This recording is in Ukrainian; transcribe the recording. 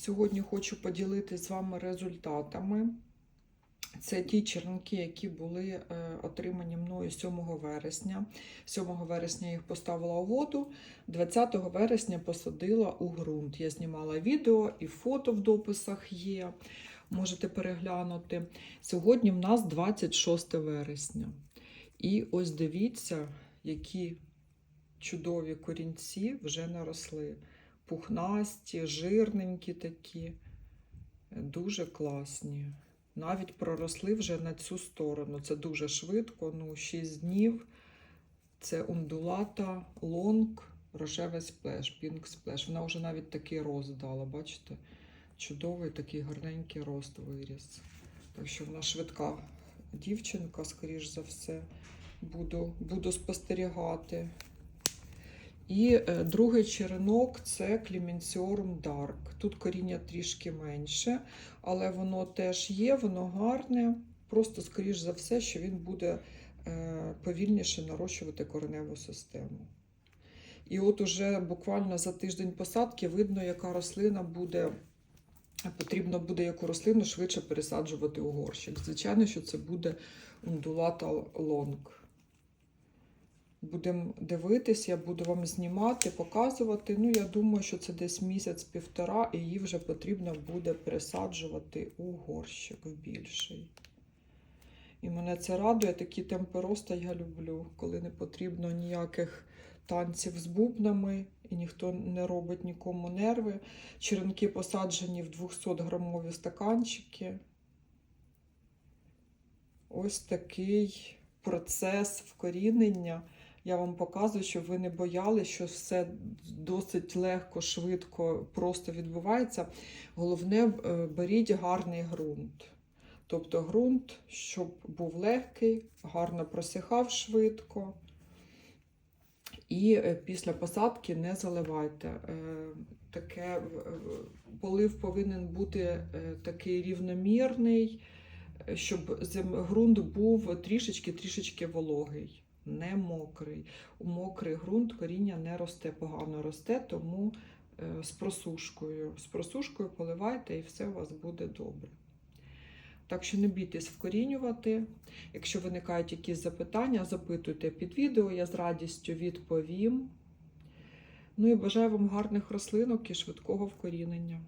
Сьогодні хочу поділитися з вами результатами. Це ті черенки, які були е, отримані мною 7 вересня. 7 вересня їх поставила у воду, 20 вересня посадила у ґрунт. Я знімала відео і фото в дописах є. Можете переглянути. Сьогодні в нас 26 вересня. І ось дивіться, які чудові корінці вже наросли. Пухнасті, жирненькі такі, дуже класні. Навіть проросли вже на цю сторону. Це дуже швидко, ну 6 днів. Це ундулата, лонг, рожевий сплеш, пінк сплеш. Вона вже навіть такий рост дала, бачите? Чудовий такий гарненький рост виріс. Так що вона швидка дівчинка, скоріш за все, буду, буду спостерігати. І е, другий черенок це Кліменціорум Dark. Тут коріння трішки менше, але воно теж є, воно гарне. Просто, скоріш за все, що він буде е, повільніше нарощувати кореневу систему. І от уже буквально за тиждень посадки видно, яка рослина буде. Потрібно буде яку рослину швидше пересаджувати у горщик. Звичайно, що це буде ундулата лонг. Будемо дивитись, я буду вам знімати, показувати. Ну, я думаю, що це десь місяць-півтора, і її вже потрібно буде пересаджувати у горщик в більший. І мене це радує, такі темпи росту я люблю, коли не потрібно ніяких танців з бубнами, і ніхто не робить нікому нерви. Черенки посаджені в 200 грамові стаканчики. Ось такий процес вкорінення. Я вам показую, щоб ви не боялися, що все досить легко, швидко, просто відбувається. Головне, е, беріть гарний ґрунт. Тобто ґрунт, щоб був легкий, гарно просихав швидко. І е, після посадки не заливайте. Е, Таке полив повинен бути такий рівномірний, щоб ґрунт був трішечки-трішечки вологий, не мокрий. У мокрий ґрунт коріння не росте, погано росте, тому е, з просушкою. З просушкою поливайте і все у вас буде добре. Так що не бійтесь вкорінювати. Якщо виникають якісь запитання, запитуйте під відео, я з радістю відповім. Ну і бажаю вам гарних рослинок і швидкого вкорінення.